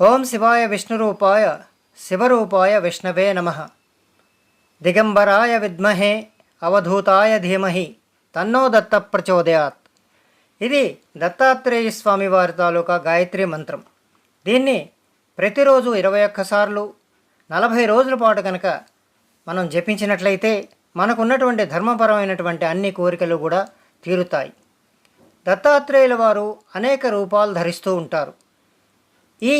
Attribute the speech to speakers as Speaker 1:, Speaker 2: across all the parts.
Speaker 1: ఓం శివాయ విష్ణురూపాయ శివరూపాయ విష్ణవే నమ. దిగంబరాయ విద్మహే అవధూతాయ ధీమహి తన్నో దత్త ప్రచోదయాత్ ఇది దత్తాత్రేయ స్వామి వారి తాలూకా గాయత్రి మంత్రం. దీన్ని ప్రతిరోజు ఇరవై ఒక్కసార్లు నలభై రోజుల పాటు కనుక మనం జపించినట్లయితే మనకున్నటువంటి ధర్మపరమైనటువంటి అన్ని కోరికలు కూడా తీరుతాయి. దత్తాత్రేయుల వారు అనేక రూపాలు ధరిస్తూ ఉంటారు. ఈ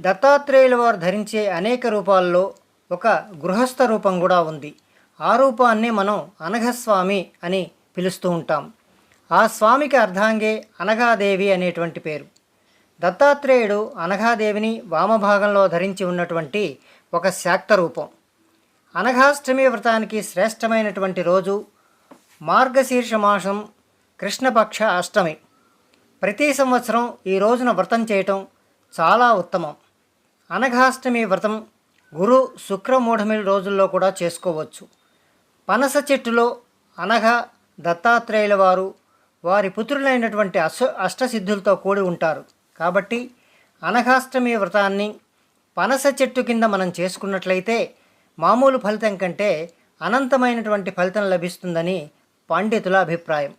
Speaker 1: దత్తాత్రేయుల వారు ధరించే అనేక రూపాల్లో ఒక గృహస్థ రూపం కూడా ఉంది. ఆ రూపాన్ని మనం అనఘస్వామి అని పిలుస్తూ ఉంటాం. ఆ స్వామికి అర్ధాంగే అనఘాదేవి అనేటువంటి పేరు. దత్తాత్రేయుడు అనఘాదేవిని వామభాగంలో ధరించి ఉన్నటువంటి ఒక శాక్త రూపం. అనఘాష్టమి వ్రతానికి శ్రేష్టమైనటువంటి రోజు మార్గశీర్ష మాసం కృష్ణపక్ష అష్టమి. ప్రతి సంవత్సరం ఈ రోజున వ్రతం చేయటం చాలా ఉత్తమం. అనఘాష్టమి వ్రతం గురు శుక్రమూఢమిల రోజుల్లో కూడా చేసుకోవచ్చు. పనస చెట్టులో అనఘ దత్తాత్రేయుల వారు వారి పుత్రులైనటువంటి అష్ట అష్టసిద్ధులతో కూడి ఉంటారు. కాబట్టి అనఘాష్టమి వ్రతాన్ని పనస చెట్టు కింద మనం చేసుకున్నట్లయితే మామూలు ఫలితం కంటే అనంతమైనటువంటి ఫలితం లభిస్తుందని పండితుల అభిప్రాయం.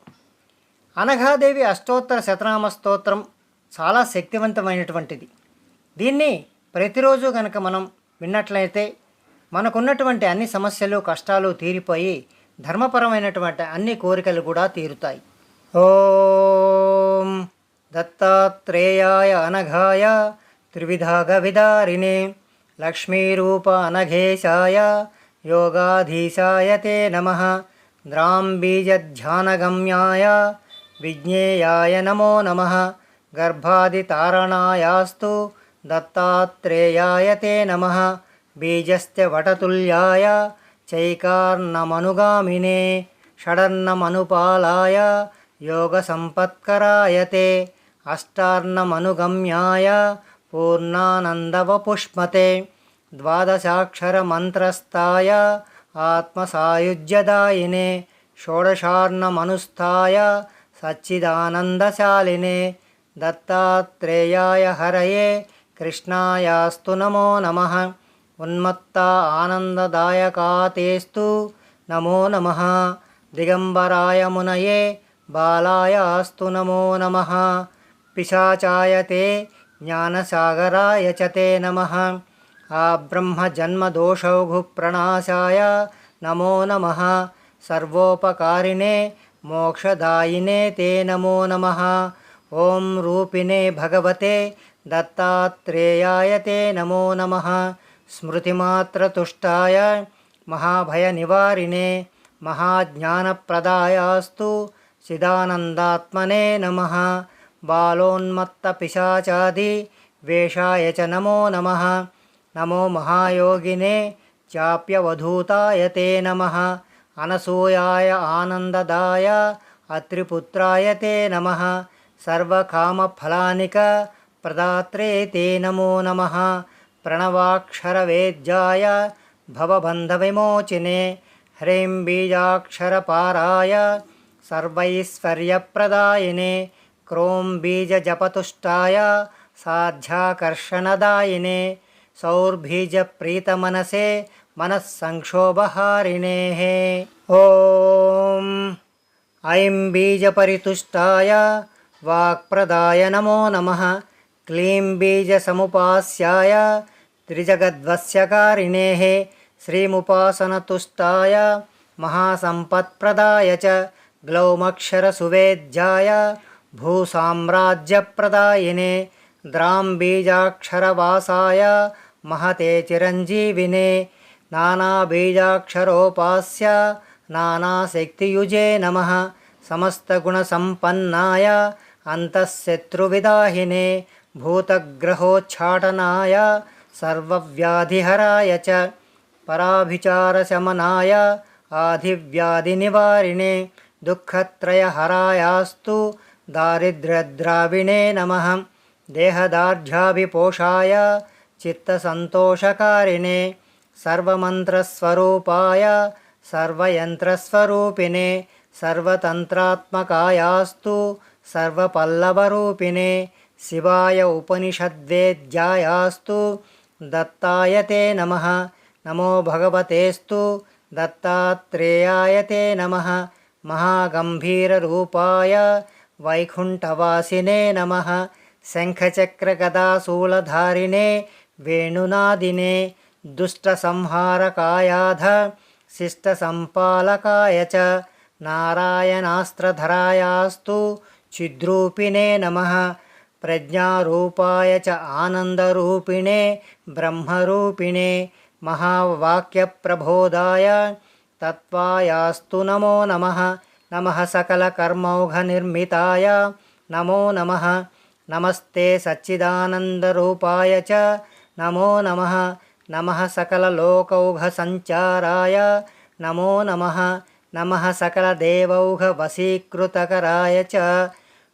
Speaker 1: అనఘాదేవి అష్టోత్తర శతనామ స్తోత్రం చాలా శక్తివంతమైనటువంటిది. దీన్ని ప్రతిరోజు కనుక మనం విన్నట్లయితే మనకున్నటువంటి అన్ని సమస్యలు కష్టాలు తీరిపోయి ధర్మపరమైనటువంటి అన్ని కోరికలు కూడా తీరుతాయి. ఓం దత్తాత్రేయాయ అనఘాయ త్రివిధాగ విదారిణే లక్ష్మీరూప అనఘేశాయ యోగాధీశాయ తే నమ ద్రాంబీజధ్యానగమ్యాయ విజ్ఞేయాయ నమో నమ గర్భాదితారణాయాస్తు దత్తాత్రేయాయ తే నమ. బీజస్య వటతుల్యాయ చైకార్ణమనుగామినే షడర్ణమనుపాలాయ యోగసంపత్కరాయ తే అష్టార్ణమనుగమ్యాయ పూర్ణానందవపుష్మతే. ద్వాదశాక్షరమంత్రస్థాయ ఆత్మసాయుజ్యదాయినే షోడశార్ణమనుస్థాయ సచ్చిదానందశాలినే. దత్తాత్రేయాయ హరయే కృష్ణాయాస్తు నమో నమ. ఉన్మత్త ఆనందదాయకాతేస్తు నమో నమ. దిగంబరాయ మునయే బాలాయాస్తు నమో నమ. పిశాచాయ తే జ్ఞానసాగరాయ చ తే నమ. ఆ బ్రహ్మజన్మదోషౌఘుప్రణాశాయ నమో నమ. సర్వోపకారిణే మోక్షదాయినే తే నమో నమ. ఓం రూపిణే భగవతే దత్తాత్రేయాయ తే నమో నమ స్మృతిమాత్రతుష్టాయ మహాభయనివారిణే మహాజ్ఞానప్రదాయాస్తు చిదానందాత్మనే నమ బాలోన్మత్తపిశాచాది వేషాయ చ నమో నమ నమో మహాయోగినే చాప్యవధూతాయ తే నమ అనసూయాయ ఆనందదాయ అత్రిపుత్రాయ తే నమ సర్వకామఫలానిక ప్రదాత్రే తే నమో నమ. ప్రణవాక్షరవేద్యాయ భవబంధవిమోచినే. హ్రీం బీజాక్షరపారాయ సర్వైశ్వర్యప్రదాయినే. క్రోం బీజజపతుష్టాయ సాధ్యాకర్షణదాయినే. సౌర్బీజప్రీతమనసే మనస్సంక్షోభహారిణే. ఓం ఐం బీజపరితుష్టాయ. వాక్ప్రదాయ నమో నమ. క్లీం బీజసముపాస్యాయ త్రిజగద్వస్యకారిణే శ్రీముపాసనతుష్టాయ మహాసంపత్ప్రదాయ చ గ్లౌమక్షరసువేద్యాయ భూసామ్రాజ్యప్రదాయినే ద్రాంబీజాక్షరవాసాయ మహతే చిరంజీవినే నానాబీజాక్షరోపాస్య నానాశక్తియుజే నమ సమస్తగుణసంపన్నాయ అంతఃశత్రువిదాహినే భూతగ్రహోచ్ఛాటనాయ సర్వవ్యాధిహరాయ చ పరాభిచారశమనాయ ఆధివ్యాధినివారిణే దుఃఖత్రయహరాయాస్తు దారిద్ర్యద్రావిణే నమ దేహదార్ఢ్యాభిపోషాయ చిత్తసంతోషకారిణే సర్వమంత్రస్వరూపాయ సర్వయంత్రస్వరూపిణే సర్వతంత్రాత్మకాయాస్తు సర్వపల్లవరూపిణే శివాయ ఉపనిషద్వేద్యాయాస్తు. దత్తాయతే నమ. నమో భగవతేస్తు. దత్తాత్రేయాయతే నమ. మహాగంభీరూపాయ వైకుంఠవాసినే నమ. శంఖచక్రగదాశూలధారిణే వేణునాదినే. దుష్టసంహారకాయాధ శిష్టసంపాలకాయ చ. నారాయణాస్త్రధరాయాస్తు. చిద్రూపిణే నమ. ప్రజ్ఞారూపాయ చ ఆనందరూపిణే బ్రహ్మరూపిణే మహావాక్యప్రబోధాయ. తత్వాయాస్తు నమో నమ నమ సకలకర్మౌఘనిర్మితాయ. నమో నమ నమస్తే సచ్చిదానందరూపాయ చ. నమో నమ నమ సకలలోకౌఘసంచారాయ. నమో నమ నమ సకలదేవౌఘవశీకృతకరాయ చ.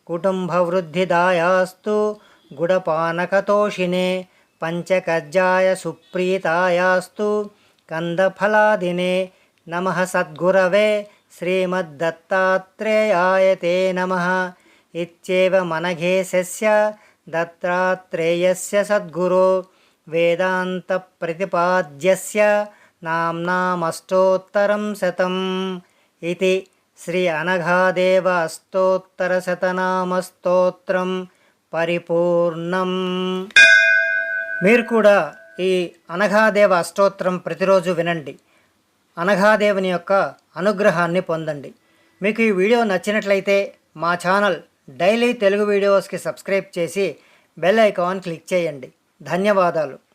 Speaker 1: కుటుంబవృద్ధిదాయాస్తు గుడపానకతోషిణే పంచకజ్జాయ సుప్రీతాయాస్తు కందఫలాదినే నమ సద్గురవే శ్రీమద్దత్తాత్రేయాయ తే నమ ఇత్యేవమనఘేశస్య దత్తాత్రేయస్య సద్గురో వేదాంతప్రతిపాద్యస్య నామ్నామష్టోత్తరం శతం ఇది శ్రీ అనఘాదేవ అష్టోత్తరశతనామస్తోత్రం పరిపూర్ణం. మీరు కూడా ఈ అనఘాదేవ అష్టోత్రం ప్రతిరోజు వినండి. అనఘాదేవుని యొక్క అనుగ్రహాన్ని పొందండి. మీకు ఈ వీడియో నచ్చినట్లయితే మా ఛానల్ డైలీ తెలుగు వీడియోస్కి సబ్స్క్రైబ్ చేసి బెల్ ఐకాన్ క్లిక్ చేయండి. ధన్యవాదాలు.